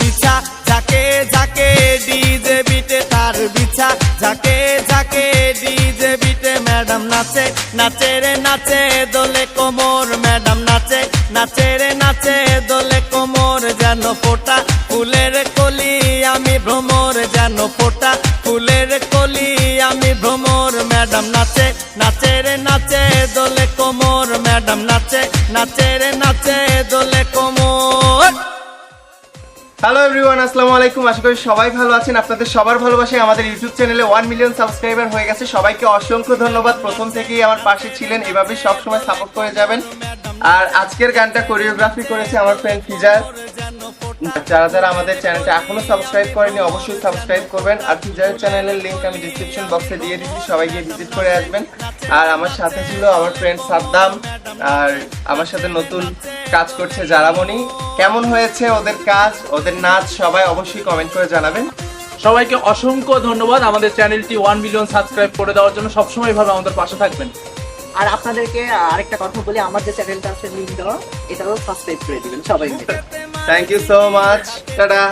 বিছা ঝাকে ঝাকে DJ বিটে তার বিছা ঝাকে ঝাকে DJ বিটে ম্যাডাম নাচে নাচে রে, নাচে দোলে কোমর, ম্যাডাম নাচে নাচে রে, নাচে দোলে কোমর, যেন ফোটা ফুলের কলি আমি ভ্রমর, যেন ফোটা ফুলের কলি আমি ভ্রমর, ম্যাডাম নাচে নাচে রে, নাচে দোলে কোমর, ম্যাডাম নাচে নাচে রে, নাচে দোলে কোমর। হ্যালো এভরিওয়ান আসসালামু আলাইকুম। আশা করি সবাই ভালো আছেন। আপনাদের সবার ভালোবাসায় আমাদের ইউটিউব চ্যানেলে ওয়ান মিলিয়ন সাবস্ক্রাইবার হয়ে গেছে। সবাইকে অসংখ্য ধন্যবাদ। প্রথম থেকেই আমার পাশে ছিলেন। এভাবেই সবসময় সাপোর্ট করে যাবেন। আর আজকের গানটা কোরিওগ্রাফি করেছে আমার ফ্রেন্ড ফিজার। যারা যারা আমাদের চ্যানেলটা এখনও সাবস্ক্রাইব করেনি অবশ্যই সাবস্ক্রাইব করবেন। আর ফিজারের চ্যানেলের লিঙ্ক আমি ডিসক্রিপশন বক্সে দিয়ে দিচ্ছি। সবাই গিয়ে ভিজিট করে আসবেন। আর আমার সাথে ছিল আমার ফ্রেন্ড সাদ্দাম। আর আমার সাথে নতুন কাজ করছে জারামণি। কেমন হয়েছে ওদের কাজ? ওদের নাচ সবাই অবশ্যই কমেন্ট করে জানাবেন। সবাইকে অসংখ্য ধন্যবাদ আমাদের চ্যানেলটি ওয়ান মিলিয়ন সাবস্ক্রাইব করে দেওয়ার জন্য। সবসময় এভাবে আমাদের পাশে থাকবেন। আর আপনাদেরকে আরেকটা কথা বলি আমার যে চ্যানেলটা আছে লিঙ্ক দেওয়া এটাও সাবস্ক্রাইব করে দিবেন সবাই মিলে। Thank you so much tata.